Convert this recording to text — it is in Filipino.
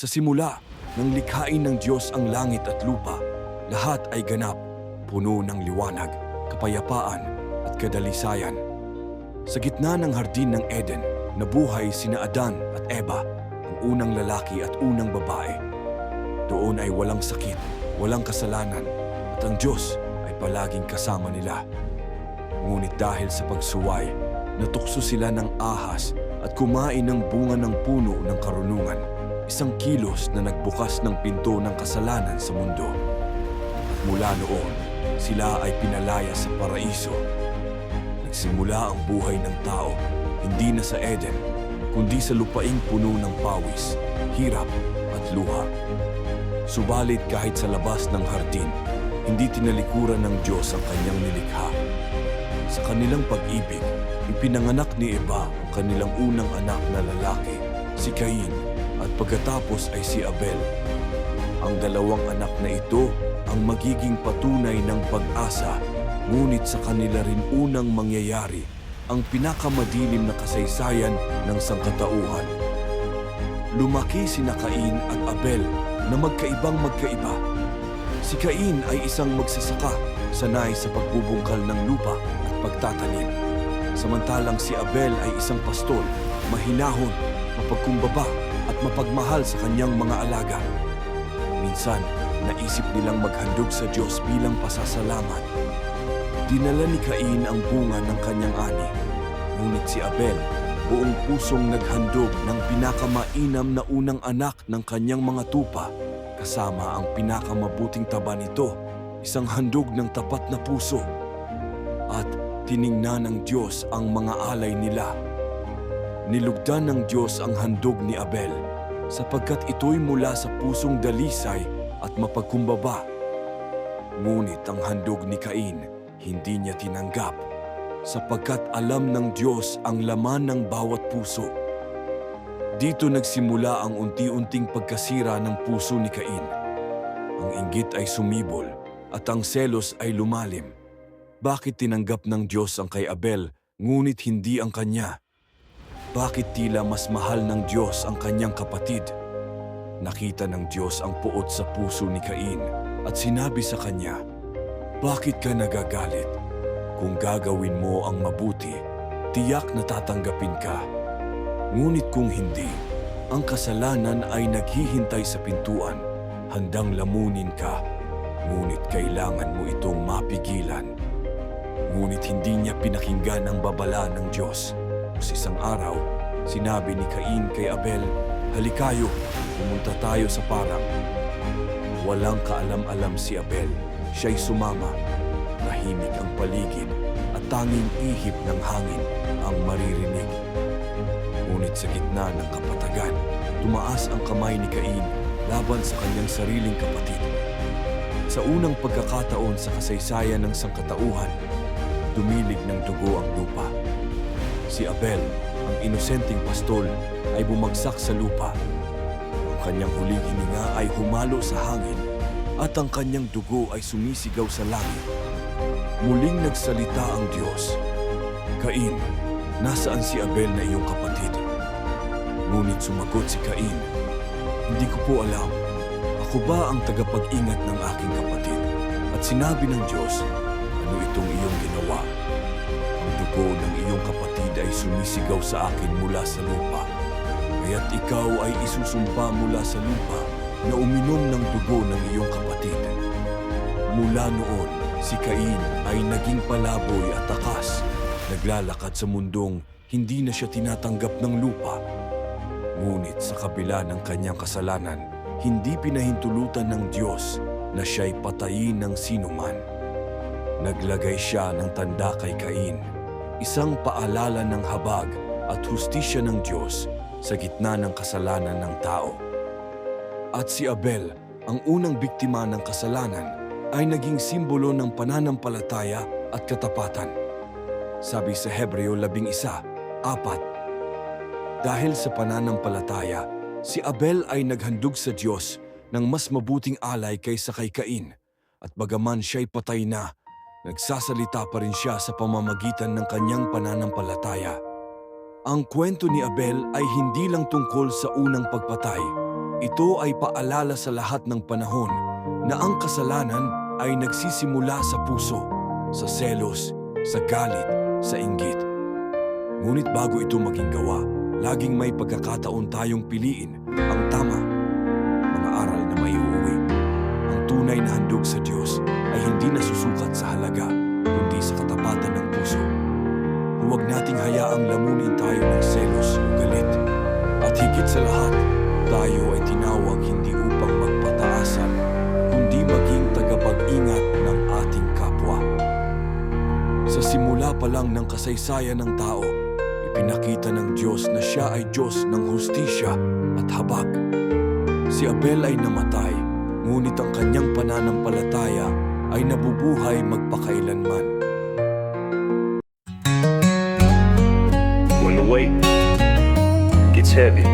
Sa simula, nang likhain ng Diyos ang langit at lupa, lahat ay ganap, puno ng liwanag, kapayapaan at kadalisayan. Sa gitna ng hardin ng Eden, nabuhay sina Adan at Eva, ang unang lalaki at unang babae. Doon ay walang sakit, walang kasalanan, at ang Diyos ay palaging kasama nila. Ngunit dahil sa pagsuway, natukso sila ng ahas at kumain ng bunga ng puno ng karunungan, isang kilos na nagbukas ng pinto ng kasalanan sa mundo. At mula noon, sila ay pinalaya sa paraiso. Nagsimula ang buhay ng tao, hindi na sa Eden, kundi sa lupaing puno ng pawis, hirap at luha. Subalit kahit sa labas ng hardin, hindi tinalikuran ng Diyos ang kanyang nilikha. Sa kanilang pag-ibig, ipinanganak ni Eva ang kanilang unang anak na lalaki, si Cain, at pagkatapos ay si Abel. Ang dalawang anak na ito ang magiging patunay ng pag-asa, ngunit sa kanila rin unang mangyayari ang pinakamadilim na kasaysayan ng sangkatauhan. Lumaki sina Cain at Abel na magkaibang magkaiba. Si Cain ay isang magsasaka, sanay sa pagbubungkal ng lupa at pagtatanim. Samantalang si Abel ay isang pastol, mahinahon, mapagkumbaba at mapagmahal sa kanyang mga alaga. Minsan, naisip nilang maghandog sa Diyos bilang pasasalamat. Dinala ni Cain ang bunga ng kanyang ani, ngunit si Abel buong pusong naghandog ng pinakamainam na unang anak ng kanyang mga tupa kasama ang pinakamabuting taba nito, isang handog ng tapat na puso. At tiningnan ng Diyos ang mga alay nila. Nilugdan ng Diyos ang handog ni Abel sapagkat ito'y mula sa pusong dalisay at mapagkumbaba. Ngunit ang handog ni Cain hindi niya tinanggap sapagkat alam ng Diyos ang laman ng bawat puso. Dito nagsimula ang unti-unting pagkasira ng puso ni Cain. Ang inggit ay sumibol at ang selos ay lumalim. Bakit tinanggap ng Diyos ang kay Abel ngunit hindi ang kanya? Bakit tila mas mahal ng Diyos ang kanyang kapatid? Nakita ng Diyos ang puot sa puso ni Cain at sinabi sa kanya, Bakit ka nagagalit? Kung gagawin mo ang mabuti, tiyak na tatanggapin ka. Ngunit kung hindi, ang kasalanan ay naghihintay sa pintuan, handang lamunin ka, ngunit kailangan mo itong mapigilan. Ngunit hindi niya pinakinggan ang babala ng Diyos. Sa isang araw, sinabi ni Cain kay Abel, Halikayo, pumunta tayo sa parang. Walang kaalam-alam si Abel, siya'y sumama. Tahimik ang paligid at tanging ihip ng hangin ang maririnig. Ngunit sa gitna ng kapatagan, tumaas ang kamay ni Cain laban sa kanyang sariling kapatid. Sa unang pagkakataon sa kasaysayan ng sangkatauhan, dumilig ng dugo ang lupa. Si Abel, ang inosenteng pastol, ay bumagsak sa lupa. Ang kanyang huling hininga ay humalo sa hangin at ang kanyang dugo ay sumisigaw sa langit. Muling nagsalita ang Diyos. Cain, nasaan si Abel na iyong kapatid? Ngunit sumagot si Cain, Hindi ko po alam. Ako ba ang tagapag-ingat ng aking kapatid? At sinabi ng Diyos, ano itong iyong ginawa? Dugo ng iyong kapatid ay sumisigaw sa akin mula sa lupa. Kaya't ikaw ay isusumpa mula sa lupa na uminom ng dugo ng iyong kapatid. Mula noon, si Cain ay naging palaboy at takas. Naglalakad sa mundong hindi na siya tinatanggap ng lupa. Ngunit sa kabila ng kanyang kasalanan, hindi pinahintulutan ng Diyos na siya'y patayin ng sinuman. Naglagay siya ng tanda kay Cain, isang paalala ng habag at hustisya ng Diyos sa gitna ng kasalanan ng tao. At si Abel, ang unang biktima ng kasalanan, ay naging simbolo ng pananampalataya at katapatan. Sabi sa Hebreo 11, apat, Dahil sa pananampalataya, si Abel ay naghandog sa Diyos ng mas mabuting alay kaysa kay Cain. At bagaman siya'y patay na, nagsasalita pa rin siya sa pamamagitan ng kanyang pananampalataya. Ang kwento ni Abel ay hindi lang tungkol sa unang pagpatay, Ito ay paalala sa lahat ng panahon na ang kasalanan ay nagsisimula sa puso, sa selos, sa galit, sa inggit. Ngunit bago ito maging gawa, laging may pagkakataon tayong piliin ang tunay na handog sa Diyos ay hindi nasusukat sa halaga, kundi sa katapatan ng puso. Huwag nating hayaang lamunin tayo ng selos o galit. At higit sa lahat, tayo ay tinawag hindi upang magpataasan, kundi maging tagapag-ingat ng ating kapwa. Sa simula pa lang ng kasaysayan ng tao, ipinakita ng Diyos na siya ay Diyos ng hustisya at habag. Si Abel ay namatay, ngunit ang kanyang pananampalataya ay nabubuhay magpakailanman. When the weight gets heavy,